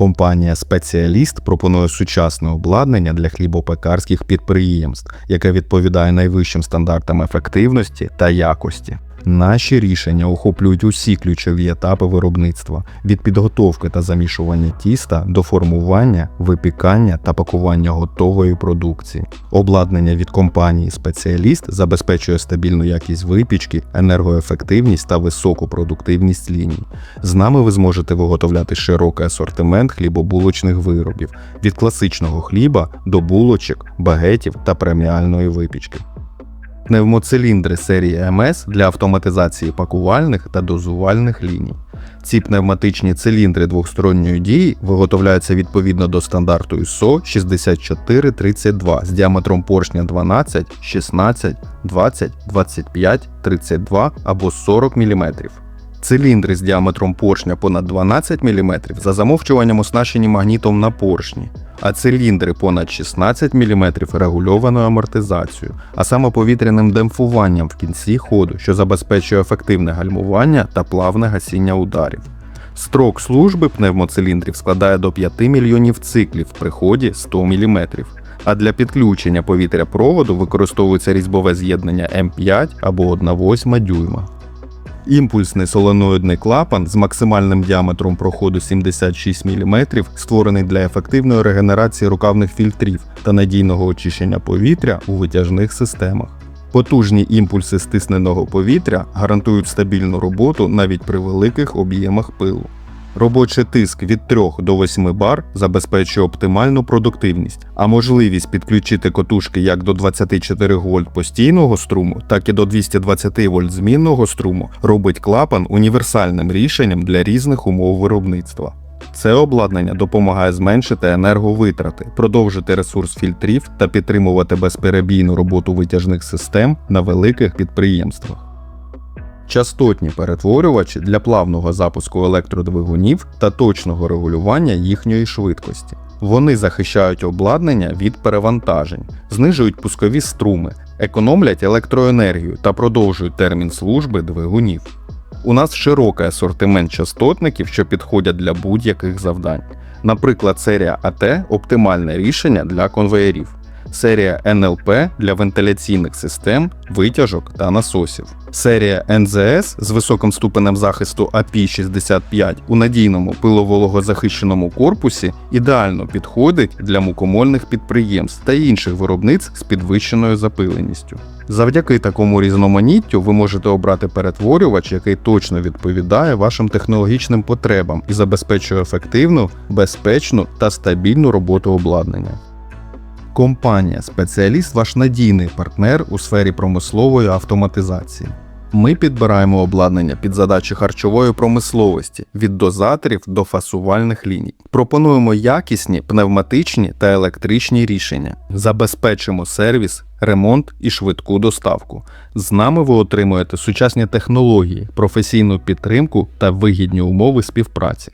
Компанія Спеціаліст пропонує сучасне обладнання для хлібопекарських підприємств, яке відповідає найвищим стандартам ефективності та якості. Наші рішення охоплюють усі ключові етапи виробництва від підготовки та замішування тіста до формування, випікання та пакування готової продукції. Обладнання від компанії Спеціаліст забезпечує стабільну якість випічки, енергоефективність та високу продуктивність ліній. З нами ви зможете виготовляти широкий асортимент хлібобулочних виробів від класичного хліба до булочок, багетів та преміальної випічки. Пневмоциліндри серії МС для автоматизації пакувальних та дозувальних ліній. Ці пневматичні циліндри двохсторонньої дії виготовляються відповідно до стандарту ISO 6432 з діаметром поршня 12, 16, 20, 25, 32 або 40 мм. Циліндри з діаметром поршня понад 12 мм за замовчуванням оснащені магнітом на поршні, а циліндри понад 16 мм регульованою амортизацією, а саме повітряним демпфуванням в кінці ходу, що забезпечує ефективне гальмування та плавне гасіння ударів. Строк служби пневмоциліндрів складає до 5 мільйонів циклів при ході 100 мм. А для підключення повітря проводу використовується різьбове з'єднання М5 або 1,8 дюйма. Імпульсний соленоїдний клапан з максимальним діаметром проходу 76 мм створений для ефективної регенерації рукавних фільтрів та надійного очищення повітря у витяжних системах. Потужні імпульси стисненого повітря гарантують стабільну роботу навіть при великих об'ємах пилу. Робочий тиск від 3 до 8 бар забезпечує оптимальну продуктивність, а можливість підключити котушки як до 24 вольт постійного струму, так і до 220 вольт змінного струму робить клапан універсальним рішенням для різних умов виробництва. Це обладнання допомагає зменшити енерговитрати, продовжити ресурс фільтрів та підтримувати безперебійну роботу витяжних систем на великих підприємствах. Частотні перетворювачі для плавного запуску електродвигунів та точного регулювання їхньої швидкості. Вони захищають обладнання від перевантажень, знижують пускові струми, економлять електроенергію та продовжують термін служби двигунів. У нас широкий асортимент частотників, що підходять для будь-яких завдань. Наприклад, серія АТ оптимальне рішення для конвеєрів, серія НЛП для вентиляційних систем, витяжок та насосів. Серія НЗС з високим ступенем захисту API-65 у надійному пиловологозахищеному корпусі ідеально підходить для мукомольних підприємств та інших виробництв з підвищеною запиленістю. Завдяки такому різноманіттю ви можете обрати перетворювач, який точно відповідає вашим технологічним потребам і забезпечує ефективну, безпечну та стабільну роботу обладнання. Компанія Спеціаліст ваш надійний партнер у сфері промислової автоматизації. Ми підбираємо обладнання під задачі харчової промисловості від дозаторів до фасувальних ліній. Пропонуємо якісні пневматичні та електричні рішення. Забезпечимо сервіс, ремонт і швидку доставку. З нами ви отримуєте сучасні технології, професійну підтримку та вигідні умови співпраці.